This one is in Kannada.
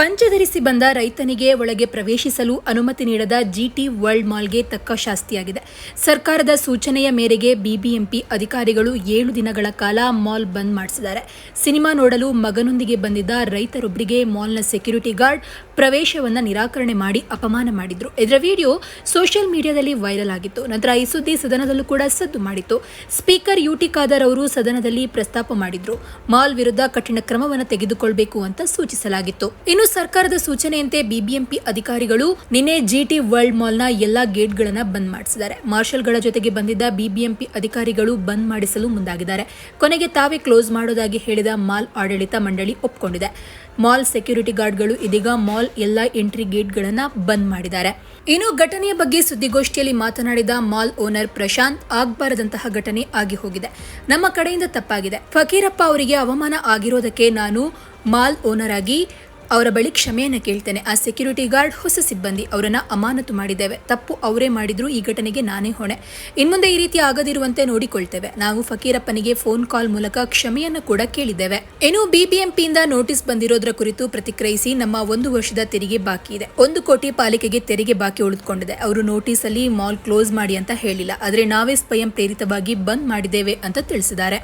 ಪಂಚಧರಿಸಿ ಬಂದ ರೈತನಿಗೆ ಒಳಗೆ ಪ್ರವೇಶಿಸಲು ಅನುಮತಿ ನೀಡದ ಜಿಟಿ ವರ್ಲ್ಡ್ ಮಾಲ್ಗೆ ತಕ್ಕ ಶಾಸ್ತಿಯಾಗಿದೆ. ಸರ್ಕಾರದ ಸೂಚನೆಯ ಮೇರೆಗೆ ಬಿಬಿಎಂಪಿ ಅಧಿಕಾರಿಗಳು ಏಳು ದಿನಗಳ ಕಾಲ ಮಾಲ್ ಬಂದ್ ಮಾಡಿಸಿದ್ದಾರೆ. ಸಿನಿಮಾ ನೋಡಲು ಮಗನೊಂದಿಗೆ ಬಂದಿದ್ದ ರೈತರೊಬ್ಬರಿಗೆ ಮಾಲ್ನ ಸೆಕ್ಯೂರಿಟಿ ಗಾರ್ಡ್ ಪ್ರವೇಶವನ್ನ ನಿರಾಕರಣೆ ಮಾಡಿ ಅಪಮಾನ ಮಾಡಿದ್ರು. ಇದರ ವಿಡಿಯೋ ಸೋಷಿಯಲ್ ಮೀಡಿಯಾದಲ್ಲಿ ವೈರಲ್ ಆಗಿತ್ತು. ನಂತರ ಈ ಸುದ್ದಿ ಸದನದಲ್ಲೂ ಕೂಡ ಸದ್ದು ಮಾಡಿತ್ತು. ಸ್ಪೀಕರ್ ಯುಟಿ ಖಾದರ್ ಅವರು ಸದನದಲ್ಲಿ ಪ್ರಸ್ತಾಪ ಮಾಡಿದ್ರು. ಮಾಲ್ ವಿರುದ್ಧ ಕಠಿಣ ಕ್ರಮವನ್ನು ತೆಗೆದುಕೊಳ್ಬೇಕು ಅಂತ ಸೂಚಿಸಲಾಗಿತ್ತು. ಇನ್ನು ಸರ್ಕಾರದ ಸೂಚನೆಯಂತೆ ಬಿಬಿಎಂಪಿ ಅಧಿಕಾರಿಗಳು ನಿನ್ನೆ ಜಿಟಿ ವರ್ಲ್ಡ್ ಮಾಲ್ನ ಎಲ್ಲಾ ಗೇಟ್ಗಳನ್ನು ಬಂದ್ ಮಾಡಿಸಿದ್ದಾರೆ. ಮಾರ್ಷಲ್ಗಳ ಜೊತೆಗೆ ಬಂದಿದ್ದ ಬಿಬಿಎಂಪಿ ಅಧಿಕಾರಿಗಳು ಬಂದ್ ಮಾಡಿಸಲು ಮುಂದಾಗಿದ್ದಾರೆ. ಕೊನೆಗೆ ತಾವೇ ಕ್ಲೋಸ್ ಮಾಡೋದಾಗಿ ಹೇಳಿದ ಮಾಲ್ ಆಡಳಿತ ಮಂಡಳಿ ಒಪ್ಪಿಕೊಂಡಿದೆ ಮಾಲ್ ಸೆಕ್ಯೂರಿಟಿ ಗಾರ್ಡ್ಗಳು ಇದೀಗ ಮಾಲ್ ಎಲ್ಲಾ ಎಂಟ್ರಿ ಗೇಟ್ಗಳನ್ನು ಬಂದ್ ಮಾಡಿದ್ದಾರೆ. ಇನ್ನು ಘಟನೆಯ ಬಗ್ಗೆ ಸುದ್ದಿಗೋಷ್ಠಿಯಲ್ಲಿ ಮಾತನಾಡಿದ ಮಾಲ್ ಓನರ್ ಪ್ರಶಾಂತ್, ಆಗ್ಬಾರದಂತಹ ಘಟನೆ ಆಗಿ ಹೋಗಿದೆ. ನಮ್ಮ ಕಡೆಯಿಂದ ತಪ್ಪಾಗಿದೆ. ಫಕೀರಪ್ಪ ಅವರಿಗೆ ಅವಮಾನ ಆಗಿರೋದಕ್ಕೆ ನಾನು ಮಾಲ್ ಓನರ್ ಆಗಿ ಅವರ ಬಳಿ ಕ್ಷಮೆಯನ್ನ ಕೇಳ್ತೇನೆ. ಆ ಸೆಕ್ಯೂರಿಟಿ ಗಾರ್ಡ್ ಹೊಸ ಸಿಬ್ಬಂದಿ ಅವರನ್ನ ಅಮಾನತು ಮಾಡಿದ್ದೇವೆ. ತಪ್ಪು ಅವರೇ ಮಾಡಿದ್ರು, ಈ ಘಟನೆಗೆ ನಾನೇ ಹೊಣೆ. ಇನ್ಮುಂದೆ ಈ ರೀತಿ ಆಗದಿರುವಂತೆ ನೋಡಿಕೊಳ್ತೇವೆ. ನಾವು ಫಕೀರಪ್ಪನಿಗೆ ಫೋನ್ ಕಾಲ್ ಮೂಲಕ ಕ್ಷಮೆಯನ್ನು ಕೂಡ ಕೇಳಿದ್ದೇವೆ. ಇನ್ನು ಬಿಬಿಎಂಪಿಯಿಂದ ನೋಟಿಸ್ ಬಂದಿರೋದ್ರ ಕುರಿತು ಪ್ರತಿಕ್ರಿಯಿಸಿ ನಮ್ಮ ಒಂದು ವರ್ಷದ ತೆರಿಗೆ ಬಾಕಿ ಇದೆ. ಒಂದು ಕೋಟಿ ಪಾಲಿಕೆಗೆ ತೆರಿಗೆ ಬಾಕಿ ಉಳಿದುಕೊಂಡಿದೆ. ಅವರು ನೋಟಿಸ್ ಅಲ್ಲಿ ಮಾಲ್ ಕ್ಲೋಸ್ ಮಾಡಿ ಅಂತ ಹೇಳಿಲ್ಲ. ಆದರೆ ನಾವೇ ಸ್ವಯಂ ಪ್ರೇರಿತವಾಗಿ ಬಂದ್ ಮಾಡಿದ್ದೇವೆ ಅಂತ ತಿಳಿಸಿದ್ದಾರೆ.